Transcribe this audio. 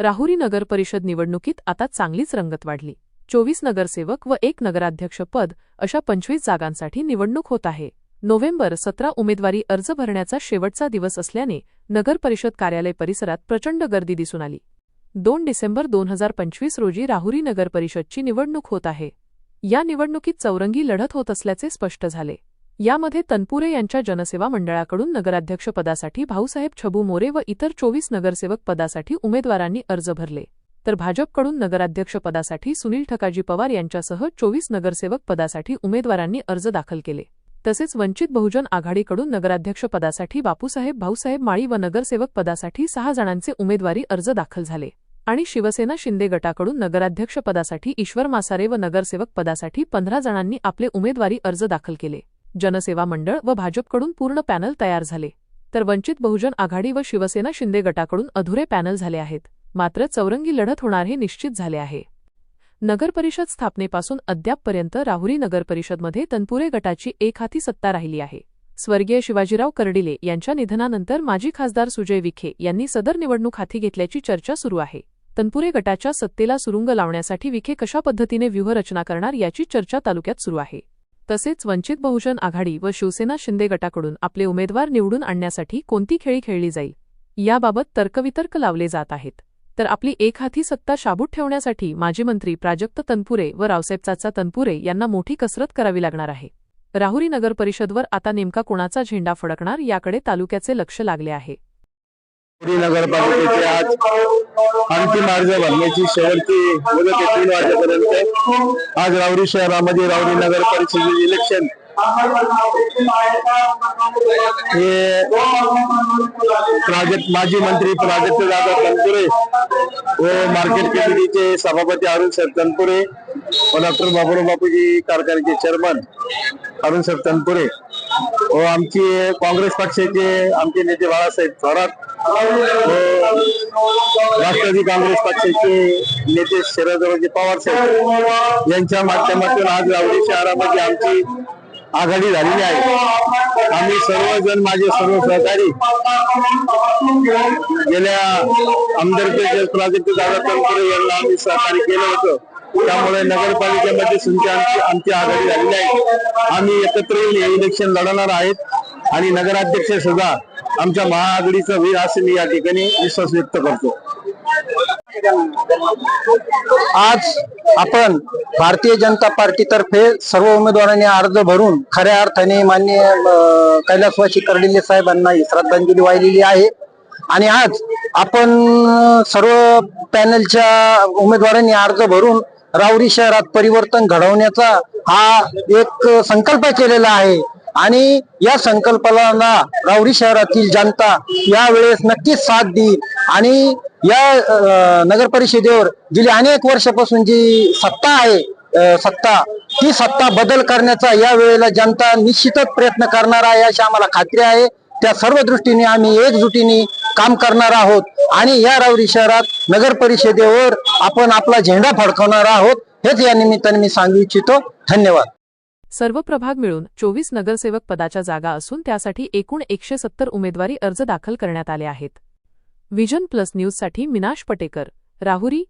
राहुरी नगर परिषद निवडणुकीत आता चांगलीच रंगत वाढली. चोवीस नगरसेवक व एक नगराध्यक्ष पद अशा पंचवीस जागांसाठी निवडणूक होत आहे. नोव्हेंबर सतरा उमेदवारी अर्ज भरण्याचा शेवटचा दिवस असल्याने नगर परिषद कार्यालय परिसरात प्रचंड गर्दी दिसून आली. दोन डिसेंबर दोन हजार पंचवीस रोजी राहुरी नगर परिषदची निवडणूक होत आहे. या निवडणुकीत चौरंगी लढत होत असल्याचे स्पष्ट झाले. यामध्ये तनपुरे यांच्या जनसेवा मंडळाकडून नगराध्यक्षपदासाठी भाऊसाहेब छबू मोरे व इतर चोवीस नगरसेवक पदासाठी उमेदवारांनी अर्ज भरले. तर भाजपकडून नगराध्यक्षपदासाठी सुनील ठकाजी पवार यांच्यासह चोवीस नगरसेवक पदासाठी उमेदवारांनी अर्ज दाखल केले. तसेच वंचित बहुजन आघाडीकडून नगराध्यक्षपदासाठी बापूसाहेब भाऊसाहेब माळी व नगरसेवक पदासाठी सहा जणांचे उमेदवारी अर्ज दाखल झाले. आणि शिवसेना शिंदे गटाकडून नगराध्यक्षपदासाठी ईश्वर मासारे व नगरसेवक पदासाठी पंधरा जणांनी आपले उमेदवारी अर्ज दाखल केले. जनसेवा मंडळ व भाजपकडून पूर्ण पॅनल तयार झाले. तर वंचित बहुजन आघाडी व शिवसेना शिंदे गटाकडून अधुरे पॅनल झाले आहेत. मात्र चौरंगी लढत होणार हे निश्चित झाले आहे. नगरपरिषद स्थापनेपासून अद्यापपर्यंत राहुरी नगरपरिषदमध्ये तनपुरे गटाची एकहाती सत्ता राहिली आहे. स्वर्गीय शिवाजीराव कर्डिले यांच्या निधनानंतर माजी खासदार सुजय विखे यांनी सदर निवडणूक हाती घेतल्याची चर्चा सुरू आहे. तनपुरे गटाच्या सत्तेला सुरुंग लावण्यासाठी विखे कशा पद्धतीने व्यूहरचना करणार याची चर्चा तालुक्यात सुरू आहे. तसेच वंचित बहुजन आघाडी व शिवसेना शिंदे गटाकडून आपले उमेदवार निवडून आणण्यासाठी कोणती खेळी खेळली जाईल याबाबत तर्कवितर्क लावले जात आहेत. तर आपली एक हाती सत्ता शाबूत ठेवण्यासाठी माजी मंत्री प्राजक्त तनपुरे व रावसाहेब चाचा तनपुरे यांना मोठी कसरत करावी लागणार आहे. राहुरी नगर परिषदवर आता नेमका कोणाचा झेंडा फडकणार याकडे तालुक्याचे लक्ष लागले आहे. पुरी नगरपालिकेचे आज अंतिम अर्ज़ भरण्याची शेवटची मुदत तीन वाजेपर्यंत. आज रावरी शहरामध्ये रावरी नगर परिषदेचे इलेक्शन प्राजक्त माजी मंत्री प्राजक्त दादा तनपुरे व मार्केट कमिटीचे सभापती अरुण सर तनपुरे व डॉक्टर बाबुराव बापूजी कारखान्याचे चेअरमन अरुण सर तनपुरे व आमचे काँग्रेस पक्षाचे आमचे नेते बाळासाहेब थोरात राष्ट्रवादी काँग्रेस पक्षाचे नेते शरदरावजी पवार साहेब यांच्या माध्यमातून आज रावडी शहरामध्ये आमची आघाडी झालेली आहे. आम्ही सर्वजण माझे सर्व सहकारी गेल्या आमदारचे प्राजक्त दादा तनपुरे यांना आम्ही सहकार्य केलं होतं. त्यामुळे नगरपालिकेमध्ये सुद्धा आमची आमची आघाडी झालेली आहे. आम्ही एकत्र येऊन हे इलेक्शन लढवणार आहेत आणि नगराध्यक्ष सुद्धा आमच्या महाआघाडीचं होईल असं मी या ठिकाणी विश्वास व्यक्त करतो. आज आपण भारतीय जनता पार्टीतर्फे सर्व उमेदवारांनी अर्ज भरून खऱ्या अर्थाने मान्य कैलासवासी कर्डिले साहेबांना ही श्रद्धांजली वाहिलेली आहे. आणि आज आपण सर्व पॅनलच्या उमेदवारांनी अर्ज भरून रावरी शहरात परिवर्तन घडवण्याचा हा एक संकल्प केलेला आहे. आणि या संकल्पाला राऊरी शहरातील जनता यावेळेस नक्कीच साथ देईल आणि या नगर परिषदेवर गेली अनेक वर्षापासून जी सत्ता आहे सत्ता ती सत्ता बदल करण्याचा या वेळेला जनता निश्चितच प्रयत्न करणार आहे अशी आम्हाला खात्री आहे. त्या सर्व दृष्टीने आम्ही एकजुटीने काम करणार आहोत आणि या रावरी शहरात नगर परिषदेवर आपण आपला झेंडा फडकवणार आहोत. हेच या निमित्ताने मी सांगू इच्छितो. धन्यवाद. सर्व प्रभाग मिळून चोवीस नगरसेवक पदाच्या जागा असून त्यासाठी एकूण एकशे सत्तर उमेदवारी अर्ज दाखल करण्यात आले आहेत. विजन प्लस न्यूजसाठी मिनाश पटेकर राहुरी